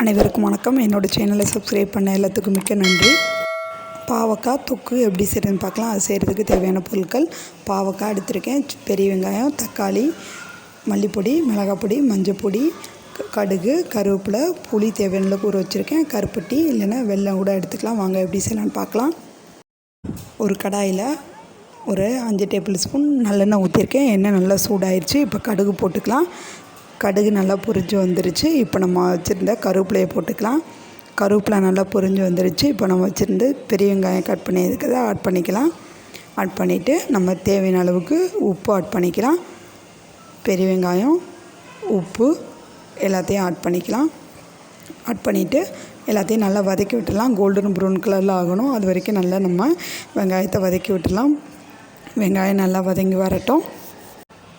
அனைவருக்கும் வணக்கம். என்னோடய சேனலை சப்ஸ்கிரைப் பண்ண எல்லாத்துக்கும் மிக்க நன்றி. பாவக்காய் தொக்கு எப்படி செய்கிறதுன்னு பார்க்கலாம். அது செய்கிறதுக்கு தேவையான பொருட்கள் பாவக்காய் எடுத்திருக்கேன். பெரிய வெங்காயம் தக்காளி மல்லிப்பொடி மிளகாய் பொடி மஞ்சள் பொடி கடுகு கருவேப்பிலை புளி தேவையான ஊற வச்சுருக்கேன். கருப்பட்டி இல்லைன்னா வெள்ளம் கூட எடுத்துக்கலாம். வாங்க எப்படி செய்யலான்னு பார்க்கலாம். ஒரு கடாயில் ஒரு அஞ்சு டேபிள் ஸ்பூன் நல்லெண்ணெய் ஊற்றிருக்கேன் எண்ணெய் நல்லா சூடாயிருச்சு. இப்போ கடுகு போட்டுக்கலாம். கடுகு நல்லா பொரிஞ்சு வந்துருச்சு. இப்போ நம்ம வச்சுருந்த கருவேப்பிலையை போட்டுக்கலாம். கருவேப்பிலை நல்லா பொரிஞ்சு வந்துருச்சு. இப்போ நம்ம வச்சுருந்து பெரிய வெங்காயம் கட் பண்ணி இருக்கிறத ஆட் பண்ணிக்கலாம். ஆட் பண்ணிவிட்டு நம்ம தேவையான அளவுக்கு உப்பு ஆட் பண்ணிக்கலாம். பெரிய வெங்காயம் உப்பு எல்லாத்தையும் ஆட் பண்ணிக்கலாம். ஆட் பண்ணிவிட்டு எல்லாத்தையும் நல்லா வதக்கி விட்டுடலாம். கோல்டன் ப்ரௌன் கலரில் ஆகணும். அது வரைக்கும் நல்லா நம்ம வெங்காயத்தை வதக்கி விட்டுடலாம். வெங்காயம் நல்லா வதங்கி வரட்டும்.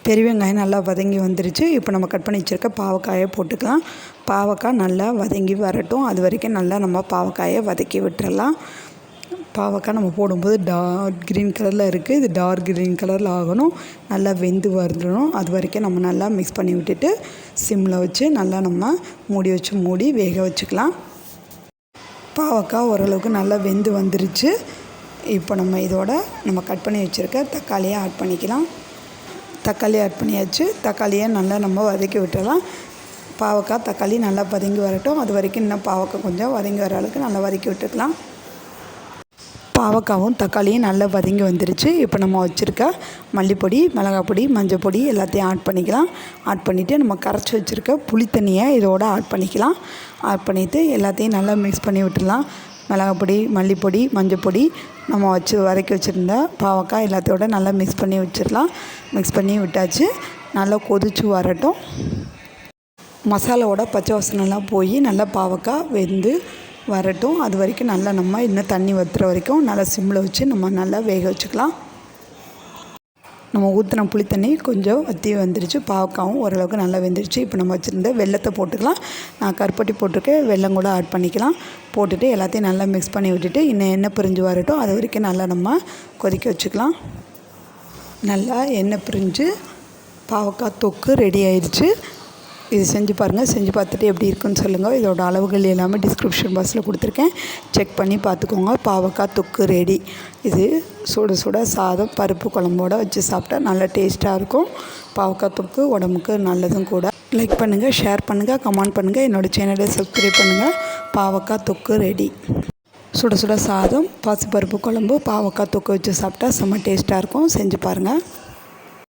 பெரிய வெங்காயம் நல்லா வதங்கி வந்துருச்சு. இப்போ நம்ம கட் பண்ணி வச்சுருக்க பாவக்காயை போட்டுக்கலாம். பாவக்காய் நல்லா வதங்கி வரட்டும். அது வரைக்கும் நல்லா நம்ம பாவக்காயை வதக்கி விட்டுறலாம். பாவக்காய் நம்ம போடும்போது டார்க் க்ரீன் கலரில் இருக்குது இது டார்க் க்ரீன் கலரில் ஆகணும். நல்லா வெந்து வந்துடணும் அது வரைக்கும் நம்ம நல்லா மிக்ஸ் பண்ணி விட்டுட்டு சிம்மில் வச்சு நல்லா நம்ம மூடி வச்சு மூடி வேக வச்சுக்கலாம். பாவக்காய் ஓரளவுக்கு நல்லா வெந்து வந்துருச்சு. இப்போ நம்ம இதோட நம்ம கட் பண்ணி வச்சுருக்க தக்காளியை ஆட் பண்ணிக்கலாம். தக்காளி ஆட் பண்ணியாச்சு. தக்காளியை நல்லா நம்ம வதக்கி விட்டுடலாம் பாவக்காய் தக்காளி நல்லா வதங்கி வரட்டும். அது வரைக்கும் இன்னும் பாவக்காய் கொஞ்சம் வதங்கி வர அளவுக்கு நல்லா வதக்கி விட்டுக்கலாம். பாவக்காவும் தக்காளியும் நல்லா வதங்கி வந்துருச்சு. இப்போ நம்ம வச்சுருக்க மல்லிப்பொடி மிளகாப்பொடி மஞ்சள் பொடி எல்லாத்தையும் ஆட் பண்ணிக்கலாம். ஆட் பண்ணிவிட்டு நம்ம கரைச்சி வச்சுருக்க புளி தண்ணியை இதோட ஆட் பண்ணிக்கலாம். ஆட் பண்ணிவிட்டு எல்லாத்தையும் நல்லா மிக்ஸ் பண்ணி விட்டுடலாம். மிளகாப்பொடி மல்லிப்பொடி மஞ்சள் பொடி நம்ம வச்சு வதக்கி வச்சுருந்த பாவக்காய் எல்லாத்தையோட நல்லா மிக்ஸ் பண்ணி வச்சிடலாம் மிக்ஸ் பண்ணி விட்டாச்சு. நல்லா கொதிச்சு வரட்டும். மசாலாவோட பச்சை வாசனைலாம் போய் நல்லா பாவக்காய் வெந்து வரட்டும். அது வரைக்கும் நல்லா நம்ம இன்னும் தண்ணி வற்றுற வரைக்கும் நல்லா சிம்மில் வச்சு நம்ம நல்லா வேக வச்சுக்கலாம். நம்ம ஊற்றின புளி தண்ணி கொஞ்சம் வற்றி வந்துருச்சு. பாவக்காவும் ஓரளவுக்கு நல்லா வெந்துருச்சு. இப்போ நம்ம வச்சுருந்த வெள்ளத்தை போட்டுக்கலாம். நான் கருப்பட்டி போட்டிருக்கேன். வெள்ளம் கூட ஆட் பண்ணிக்கலாம். போட்டுட்டு எல்லாத்தையும் நல்லா மிக்ஸ் பண்ணி விட்டுட்டு இன்னும் எண்ணெய் பிரிஞ்சு வரட்டும். அது வரைக்கும் நல்லா நம்ம கொதிக்க வச்சுக்கலாம். நல்லா எண்ணெய் பிரிஞ்சு பாவக்காய் தொக்கு ரெடி ஆயிடுச்சு. இது செஞ்சு பாருங்கள் செஞ்சு பார்த்துட்டு எப்படி இருக்குன்னு சொல்லுங்கள் இதோட அளவுகள் எல்லாமே டிஸ்கிரிப்ஷன் பாக்ஸில் கொடுத்துருக்கேன். செக் பண்ணி பார்த்துக்கோங்க. பாவக்காய் தொக்கு ரெடி இது சுட சுட சாதம் பருப்பு குழம்போட வச்சு சாப்பிட்டா நல்ல டேஸ்ட்டாக இருக்கும். பாவக்காய் தொக்கு உடம்புக்கு நல்லதும் கூட. லைக் பண்ணுங்கள் ஷேர் பண்ணுங்கள் கமெண்ட் பண்ணுங்கள் என்னோடய சேனலை சப்ஸ்கிரைப் பண்ணுங்கள் பாவக்காய் தொக்கு ரெடி சுட சுட சாதம் பாசிப்பருப்பு குழம்பு பாவக்காய் தொக்கு வச்சு சாப்பிட்டா செம்ம டேஸ்ட்டாக இருக்கும். செஞ்சு பாருங்கள்